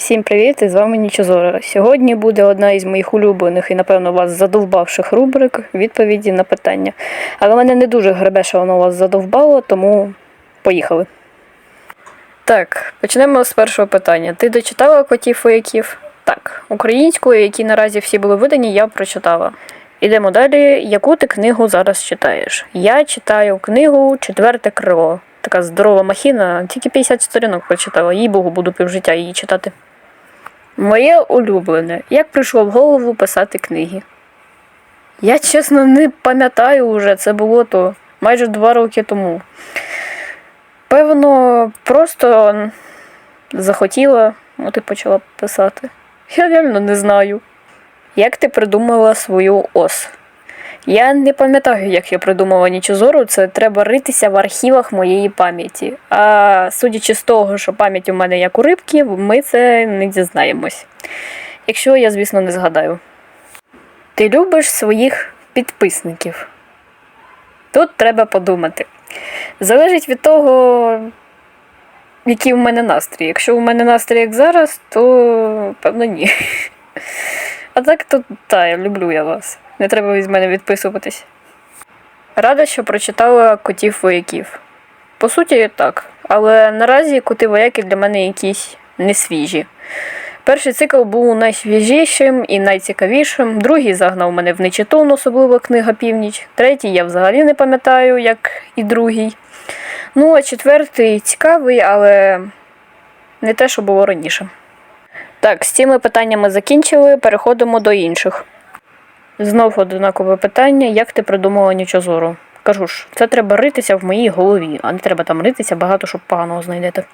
Всім привіт! І з вами Нічозора. Сьогодні буде одна із моїх улюблених і, напевно, вас задовбавших рубрик відповіді на питання. Але мене не дуже гребе, що воно вас задовбало, тому поїхали. Так, почнемо з першого питання. Ти дочитала котів вояків? Так, українською, які наразі всі були видані, я прочитала. Ідемо далі. Яку ти книгу зараз читаєш? Я читаю книгу Четверте крило. Така здорова махіна, тільки 50 сторінок прочитала, їй богу, буду півжиття її читати. Моє улюблене. Як прийшло в голову писати книги? Я чесно не пам'ятаю уже, це було то майже два роки тому. Певно, просто захотіла, от і почала писати. Я реально не знаю. Як ти придумала свою ос? Я не пам'ятаю, як я придумала нічозору, це треба ритися в архівах моєї пам'яті. А судячи з того, що пам'ять у мене як у рибки, ми це не дізнаємось. Якщо я, звісно, не згадаю. Ти любиш своїх підписників? Тут треба подумати. Залежить від того, який у мене настрій. Якщо у мене настрій як зараз, то певно ні. А так то та, я люблю я вас. Не треба від мене відписуватись. Рада, що прочитала котів вояків. По суті, так. Але наразі коти вояки для мене якісь не свіжі. Перший цикл був найсвіжішим і найцікавішим, другий загнав мене в нечитун, особливо книга Північ. Третій я взагалі не пам'ятаю, як і другий. Ну, а четвертий цікавий, але не те, що було раніше. Так, з цими питаннями закінчили, переходимо до інших. Знов однакове питання, як ти придумала нічозору? Кажу ж, це треба ритися в моїй голові, а не треба там ритися багато, щоб поганого знайдете.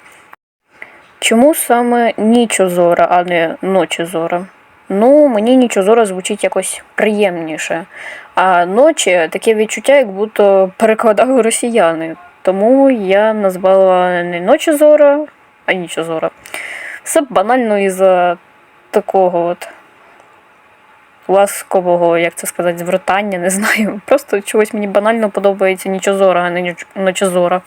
Чому саме нічозора, а не ночозора? Ну, мені нічозора звучить якось приємніше. А ночі таке відчуття, як будто перекладали росіяни. Тому я назвала не ночозора, а нічозора. Все банально із-за такого от ласкового, як це сказати, звертання, не знаю. Просто чогось мені банально подобається нічозора, а не ночозора.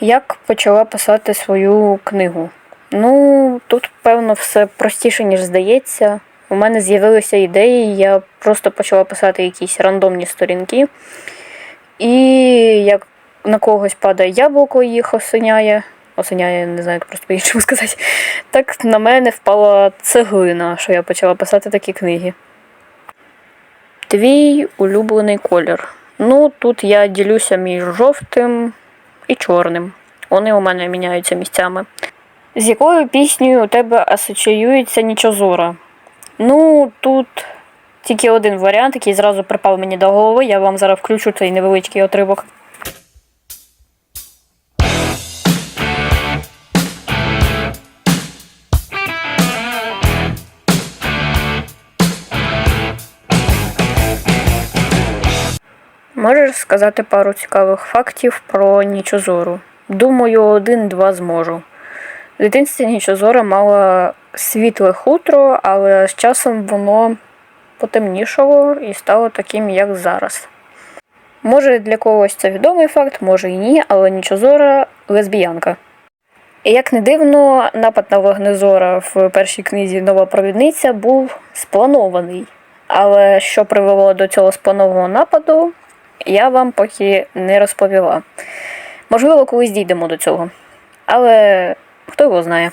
Як почала писати свою книгу? Ну, тут, певно, все простіше, ніж здається. У мене з'явилися ідеї, я просто почала писати якісь рандомні сторінки. І як на когось падає яблуко, їх осеняє. Осеняє, не знаю, як просто по-іншому сказати. Так на мене впала цеглина, що я почала писати такі книги. Твій улюблений колір. Ну, тут я ділюся між жовтим і чорним. Вони у мене міняються місцями. З якою піснею у тебе асоціюється нічозора? Ну, тут тільки один варіант, який зразу припав мені до голови. Я вам зараз включу цей невеличкий отривок. Можеш сказати пару цікавих фактів про нічозору? Думаю, один-два зможу. В дитинстві нічозора мала світле хутро, але з часом воно потемнішало і стало таким, як зараз. Може, для когось це відомий факт, може і ні, але нічозора лесбіянка. І як не дивно, напад на вогнезора в першій книзі Нова провідниця був спланований. Але що привело до цього спланованого нападу, я вам поки не розповіла. Можливо, колись дійдемо до цього. Але хто його знає.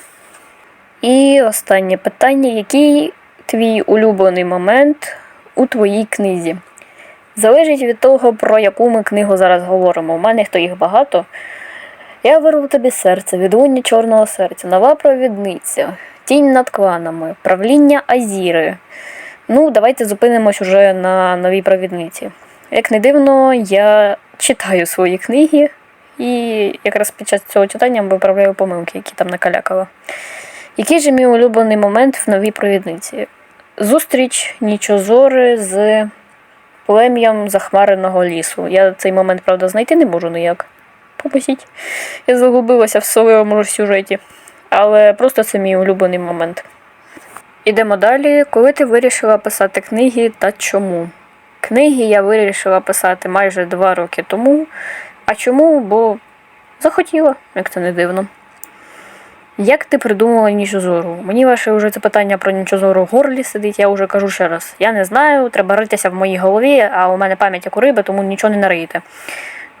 І останнє питання: який твій улюблений момент у твоїй книзі? Залежить від того, про яку ми книгу зараз говоримо. У мене хто їх багато. Я вирву тобі серце, відлуння чорного серця, нова провідниця, тінь над кланами, правління Азіри. Ну, давайте зупинимось уже на новій провідниці. Як не дивно, я читаю свої книги і якраз під час цього читання виправляю помилки, які там накалякала. Який же мій улюблений момент в новій провідниці? Зустріч нічозори з плем'ям захмареного лісу. Я цей момент, правда, знайти не можу ніяк. Попустіть. Я загубилася в своєму сюжеті. Але просто це мій улюблений момент. Ідемо далі. Коли ти вирішила писати книги та чому? Книги я вирішила писати майже два роки тому. А чому? Бо захотіла, як це не дивно. Як ти придумала нічозору? Мені ваше вже це питання про нічозору в горлі сидить, я вже кажу ще раз. Я не знаю, треба ритися в моїй голові, а у мене пам'ять як у риби, тому нічого не нариєте.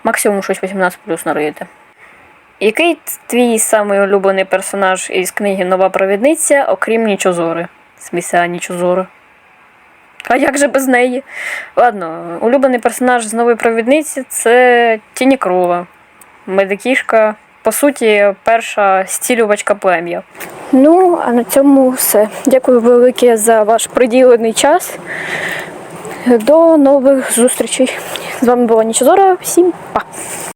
Максимум щось 18 плюс нариєте. Який твій самий улюблений персонаж із книги Нова провідниця, окрім Нічозори? Сміся Нічозора. А як же без неї? Ладно, улюблений персонаж з нової провідниці це Тіні Крова. Медикішка, по суті, перша стілювачка плем'я. Ну, а на цьому все. Дякую велике за ваш приділений час. До нових зустрічей. З вами була Нічозора. Всім па!